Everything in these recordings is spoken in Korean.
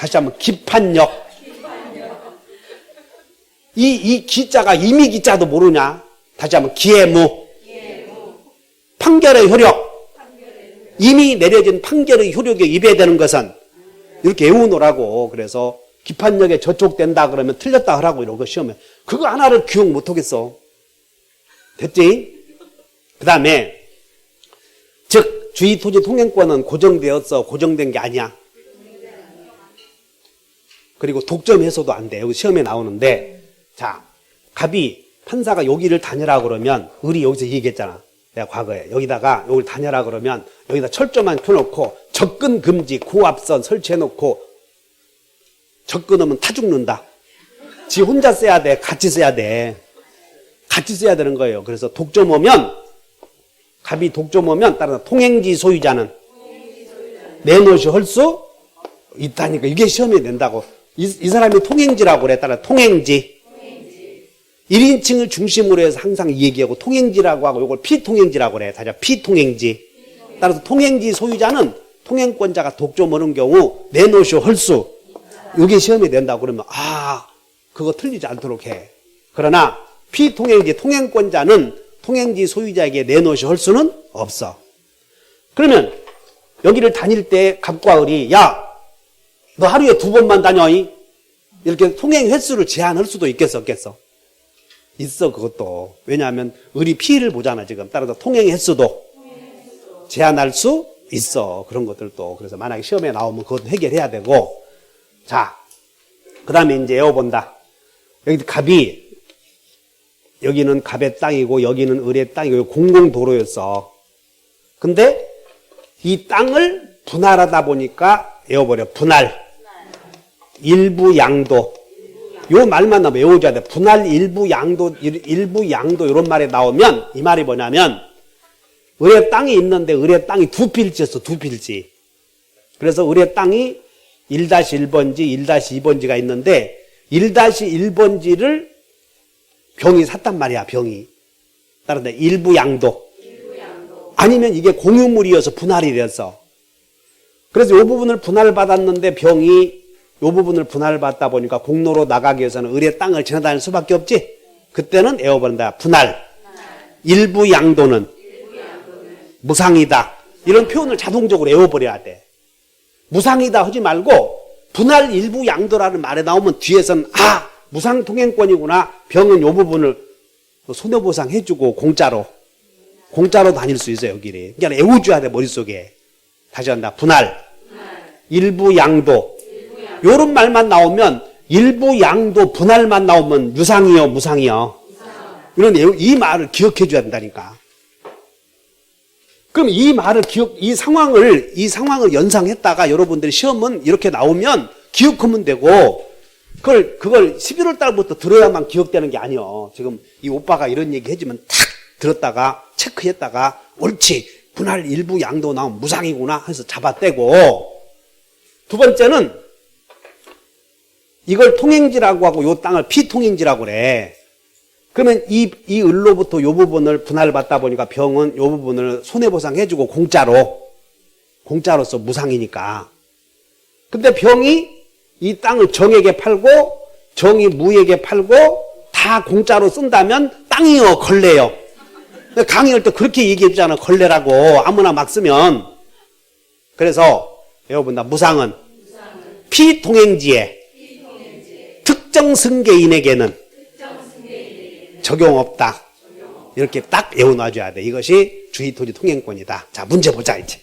다시 한번 기판역. 이, 이 기자가 이미 기자도 모르냐? 다시 한번 기해무. 판결의 효력. 이미 내려진 판결의 효력에 입에되는 것은 이렇게 외우노라고. 그래서 기판역에 저촉된다 그러면 틀렸다 하라고 이러고 시험에. 그거 하나를 기억 못 하겠어. 됐지? 그 다음에, 즉, 주의 토지 통행권은 고정되었어. 고정된 게 아니야. 그리고 독점 해소도 안 돼. 여기 시험에 나오는데, 자, 갑이 판사가 여기를 다녀라 그러면, 을이 여기서 얘기했잖아. 내가 과거에. 여기다가, 여기를 다녀라 그러면, 여기다 철조만 펴놓고, 접근 금지, 고압선 설치해놓고, 접근하면 타 죽는다. 지 혼자 써야 돼. 같이 써야 돼. 같이 써야 되는 거예요. 그래서 독점 오면, 갑이 독점 오면, 따라서 통행지 소유자는 내놓으시 헐수 있다니까. 이게 시험에 낸다고. 이, 이 사람이 통행지라고 그래. 따라 통행지. 1인칭을 중심으로 해서 항상 이 얘기하고 통행지라고 하고 이걸 피통행지라고 그래. 다시 피통행지. 따라서 통행지 소유자는 통행권자가 독점 오는 경우 내놓으시 헐수. 이게 시험에 낸다고 그러면 아 그거 틀리지 않도록 해. 그러나 피통행지 통행권자는 통행지 소유자에게 내놓으시 할 수는 없어. 그러면 여기를 다닐 때 갑과 을이 야 너 하루에 두 번만 다녀 이? 이렇게 통행 횟수를 제한할 수도 있겠어 없겠어? 있어 그것도 왜냐하면 을이 피해를 보잖아 지금 따라서 통행 횟수도 제한할 수 있어 그런 것들도 그래서 만약에 시험에 나오면 그것도 해결해야 되고 자, 그 다음에 이제 에어본다. 여기 갑이, 여기는 갑의 땅이고, 여기는 을의 땅이고, 공공도로였어. 근데 이 땅을 분할하다 보니까 에어버려. 분할. 일부 양도. 요 말만 나오면 외워줘야 돼. 분할 일부 양도, 일- 일부 양도 이런 말이 나오면 이 말이 뭐냐면 을의 땅이 있는데 을의 땅이 두 필지였어. 두 필지. 그래서 을의 땅이 1-1번지, 1-2번지가 있는데 1-1번지를 병이 샀단 말이야, 병이. 따라서 일부 양도. 아니면 이게 공유물이어서 분할이 됐어. 그래서 이 부분을 분할을 받았는데 병이 이 부분을 분할을 받다 보니까 공로로 나가기 위해서는 을의 땅을 지나다닐 수밖에 없지. 그때는 에어버린다. 분할. 일부 양도는 무상이다. 이런 표현을 자동적으로 에워버려야 돼. 무상이다 하지 말고 분할 일부 양도라는 말에 나오면 뒤에서는 아 무상 통행권이구나 병은 요 부분을 손해보상 해주고 공짜로 공짜로 다닐 수 있어요 여기를 그러니까 애워줘야 돼 머릿속에 다시 한다 분할 일부 양도 요런 말만 나오면 일부 양도 분할만 나오면 유상이요 무상이요 이런 애우- 이 말을 기억해 줘야 된다니까 그럼 이 말을 기억, 이 상황을, 이 상황을 연상했다가 여러분들이 시험은 이렇게 나오면 기억하면 되고, 그걸, 그걸 11월 달부터 들어야만 기억되는 게 아니요. 지금 이 오빠가 이런 얘기 해주면 탁 들었다가, 체크했다가, 옳지. 분할 일부 양도 나오면 무상이구나 해서 잡아떼고, 두 번째는 이걸 통행지라고 하고 요 땅을 피통행지라고 그래. 그러면 이, 이 을로부터 요 부분을 분할을 받다 보니까 병은 요 부분을 손해보상 해주고 공짜로, 공짜로서 무상이니까. 근데 병이 이 땅을 정에게 팔고, 정이 무에게 팔고, 다 공짜로 쓴다면 땅이요, 걸레요. 강의할 때 그렇게 얘기했잖아, 걸레라고. 아무나 막 쓰면. 그래서, 여러분, 나 무상은 피통행지에 특정 승계인에게는 적용 없다. 이렇게 딱 외워놔줘야 돼. 이것이 주의토지 통행권이다. 자, 문제 보자, 이제.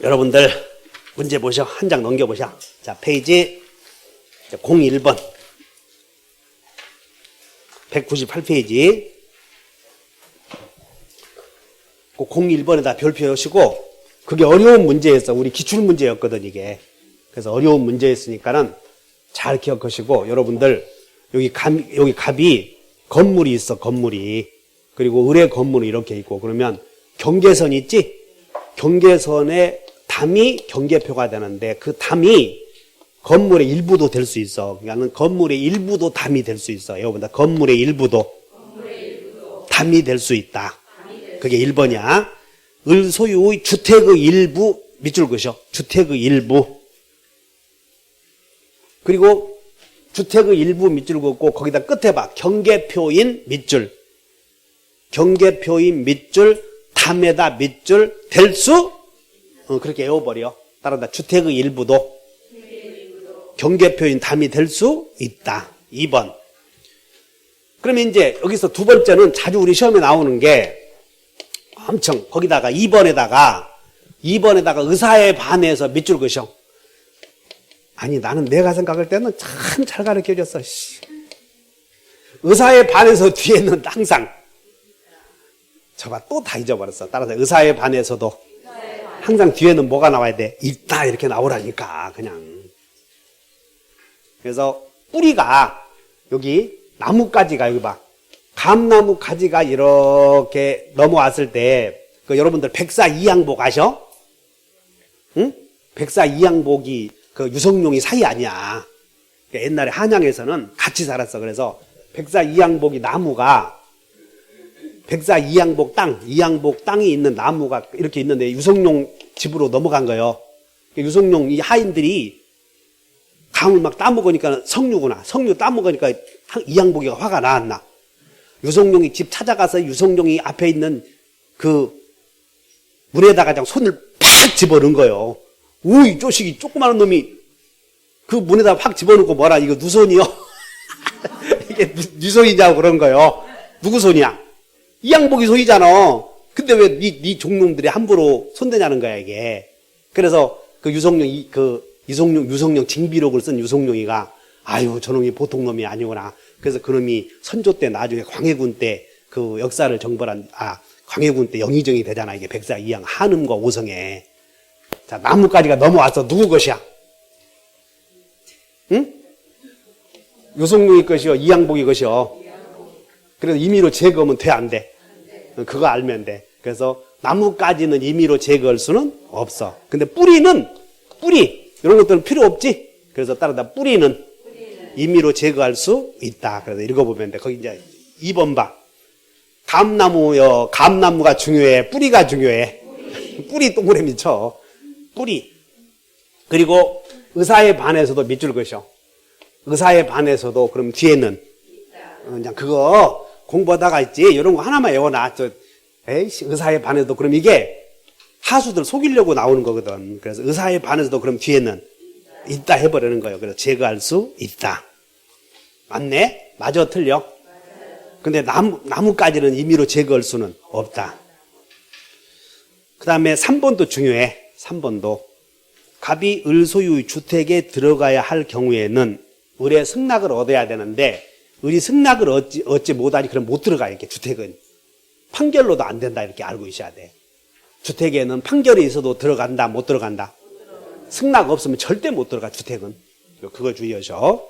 여러분들, 문제 보셔. 한 장 넘겨보셔. 자, 페이지 01번. 198페이지. 그 01번에다 별표 하시고, 그게 어려운 문제였어. 우리 기출문제였거든, 이게. 그래서 어려운 문제였으니까는 잘 기억하시고, 여러분들, 여기 감, 여기 갑이 건물이 있어, 건물이. 그리고 을의 건물이 이렇게 있고, 그러면 경계선 있지? 경계선에 담이 경계표가 되는데, 그 담이 건물의 일부도 될 수 있어. 그러니까 건물의 일부도 담이 될 수 있어. 여러분들, 건물의 일부도 담이 될 수 있다. 그게 1번이야. 을 소유의 주택의 일부 밑줄 그으셔. 주택의 일부. 그리고 주택의 일부 밑줄 긋고 거기다 끝에 봐. 경계표인 밑줄. 경계표인 밑줄, 담에다 밑줄, 될 수? 어, 그렇게 외워버려. 따라다 주택의 일부도 경계표인 담이 될 수 있다. 2번. 그러면 이제 여기서 두 번째는 자주 우리 시험에 나오는 게 엄청 거기다가 2번에다가 2번에다가 의사에 반해서 밑줄 그셔. 아니 나는 내가 생각할 때는 참 잘 가르쳐 줬어. 씨. 의사에 반해서 뒤에는 항상 저봐 또다 잊어버렸어. 따라서 의사에 반해서도 항상 뒤에는 뭐가 나와야 돼? 있다 이렇게 나오라니까 그냥. 그래서 뿌리가 여기 나뭇가지가 여기 봐. 감나무 가지가 이렇게 넘어왔을 때, 그 여러분들 백사 이양복 아셔? 응? 백사 이양복이 그 유성룡이 사이 아니야. 그러니까 옛날에 한양에서는 같이 살았어. 그래서 백사 이양복이 나무가 백사 이양복 땅, 이양복 땅이 있는 나무가 이렇게 있는데 유성룡 집으로 넘어간 거예요. 그러니까 유성룡 이 하인들이 감을 막 따먹으니까 성류구나. 성류 따먹으니까 이양복이가 화가 나왔나. 유성룡이 집 찾아가서 유성룡이 앞에 있는 그 물에다가 그냥 손을 팍 집어넣은 거예요. 우이 쪼식이 조그마한 놈이 그 문에다 팍 집어넣고 뭐라 이거 누손이요? 이게 네 손이냐고 그런 거예요. 누구 손이야? 이 양복이 손이잖아. 근데 왜네 네 종놈들이 함부로 손대냐는 거야 이게. 그래서 그 유성룡 이- 그 유성룡 유성룡 징비록을 쓴 유성룡이가 아유 저놈이 보통 놈이 아니구나. 그래서 그놈이 선조 때 나중에 광해군 때 그 역사를 정벌한 아 광해군 때 영의정이 되잖아 이게 백사 이양 한음과 오성에 자 나무까지가 넘어와서 누구 것이야? 응? 유성룡이 것이요 이양복이 것이요. 그래서 임의로 제거하면 돼 안 돼? 그거 알면 돼. 그래서 나무까지는 임의로 제거할 수는 없어. 근데 뿌리는 뿌리 이런 것들은 필요 없지. 그래서 따라다 뿌리는 임의로 제거할 수 있다. 그래서 읽어보면 돼. 거기 이제 2번 봐. 감나무요. 감나무가 중요해. 뿌리가 중요해. 뿌리 동그라미 쳐. 뿌리. 그리고 의사에 반해서도 밑줄 그셔. 의사에 반해서도 그럼 뒤에는 어, 그냥 그거 공부하다가 있지 이런 거 하나만 외워놔. 저 에이씨 의사에 반해도 그럼 이게 하수들 속이려고 나오는 거거든. 그래서 의사에 반해서도 그럼 뒤에는 있다 해버리는 거예요. 그래서 제거할 수 있다. 맞네? 맞아 틀려? 근데 나무, 나무까지는 임의로 제거할 수는 없다. 그 다음에 3번도 중요해. 3번도. 갑이 을소유 주택에 들어가야 할 경우에는 을의 승낙을 얻어야 되는데 을이 승낙을 얻지, 얻지 못하니 그럼 못 들어가 이렇게 주택은. 판결로도 안 된다 이렇게 알고 있어야 돼. 주택에는 판결이 있어도 들어간다 못 들어간다. 승낙 없으면 절대 못 들어가 주택은. 그거 주의하셔.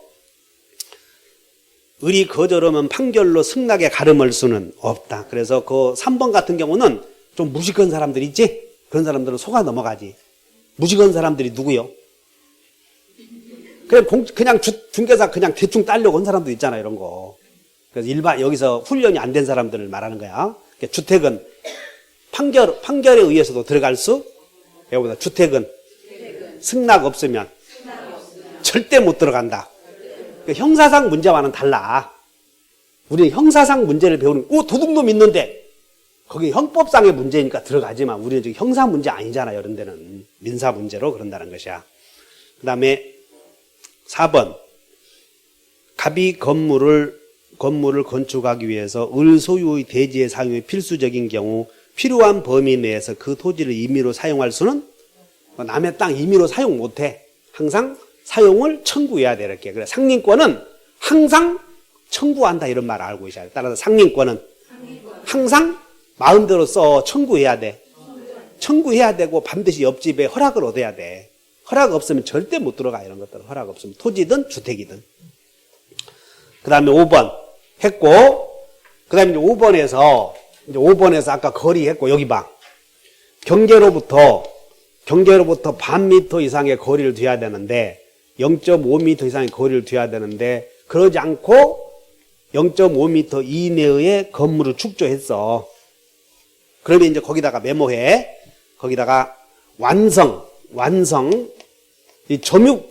을이 거절하면 판결로 승낙에 가름할 수는 없다. 그래서 그 3번 같은 경우는 좀 무식한 사람들 있지? 그런 사람들은 속아 넘어가지. 무식한 사람들이 누구요? 그냥 공, 그냥 주- 중개사 그냥 대충 따려고 온 사람도 있잖아, 이런 거. 그래서 일반, 여기서 훈련이 안 된 사람들을 말하는 거야. 그러니까 주택은 판결, 판결에 의해서도 들어갈 수, 여기보다 주택은 승낙 없으면 절대 못 들어간다. 그 형사상 문제와는 달라. 우리는 형사상 문제를 배우는, 오, 도둑놈 있는데, 거기 형법상의 문제니까 들어가지만 우리는 지금 형사 문제 아니잖아, 이런 데는. 민사 문제로 그런다는 것이야. 그 다음에 4번. 갑이 건물을, 건물을 건축하기 위해서 을 소유의 대지의 사용이 필수적인 경우 필요한 범위 내에서 그 토지를 임의로 사용할 수는 남의 땅 임의로 사용 못해. 항상 사용을 청구해야 돼, 이렇게. 그래, 상린권은 항상 청구한다, 이런 말 알고 있어야 돼. 따라서 상린권은 항상 마음대로 써 청구해야 돼. 청구해야 되고 반드시 옆집에 허락을 얻어야 돼. 허락 없으면 절대 못 들어가, 이런 것들. 허락 없으면. 토지든 주택이든. 그 다음에 5번 했고, 그 다음에 이제 5번에서, 이제 5번에서 아까 거리 했고, 여기 봐. 경계로부터, 경계로부터 반 미터 이상의 거리를 둬야 되는데, 0.5m 이상의 거리를 둬야 되는데, 그러지 않고 0.5m 이내의 건물을 축조했어. 그러면 이제 거기다가 메모해. 거기다가 완성, 완성, 이 점육,